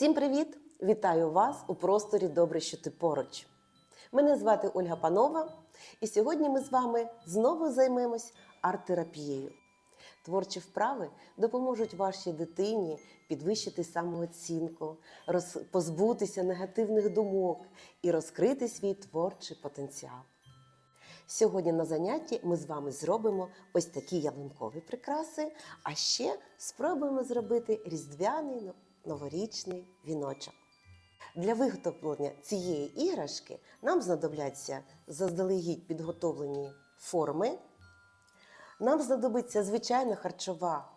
Всім привіт! Вітаю вас у просторі Добре, що ти поруч. Мене звати Ольга Панова, і сьогодні ми з вами знову займемось арт-терапією. Творчі вправи допоможуть вашій дитині підвищити самооцінку, позбутися негативних думок і розкрити свій творчий потенціал. Сьогодні на занятті ми з вами зробимо ось такі ялинкові прикраси, а ще спробуємо зробити різдвяний новорічний віночок. Для виготовлення цієї іграшки нам знадобляться заздалегідь підготовлені форми. Нам знадобиться звичайна харчова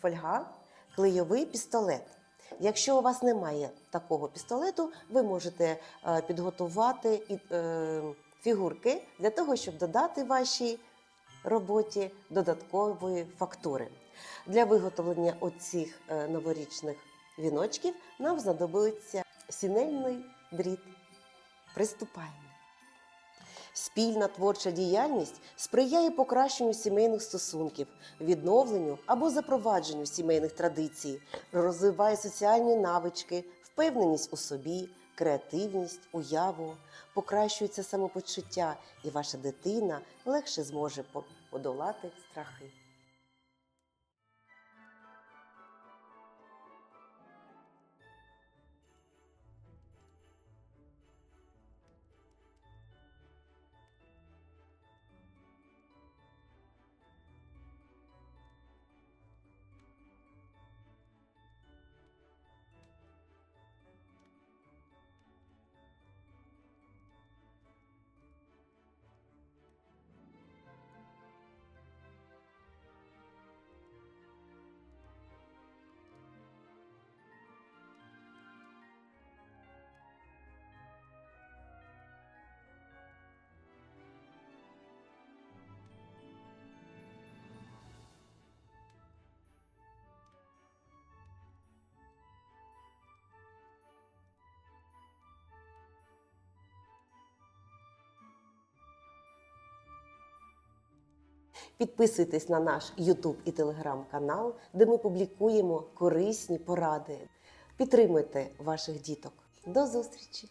фольга, клейовий пістолет. Якщо у вас немає такого пістолету, ви можете е, підготувати е, фігурки для того, щоб додати вашій роботі додаткової фактури. Для виготовлення оцих е, новорічних віночків нам знадобиться сінельний дріт. Приступаємо. Спільна творча діяльність сприяє покращенню сімейних стосунків, відновленню або запровадженню сімейних традицій, розвиває соціальні навички, впевненість у собі, креативність, уяву, покращується самопочуття, і ваша дитина легше зможе подолати страхи. Підписуйтесь на наш YouTube і Telegram канал, де ми публікуємо корисні поради. Підтримуйте ваших діток. До зустрічі!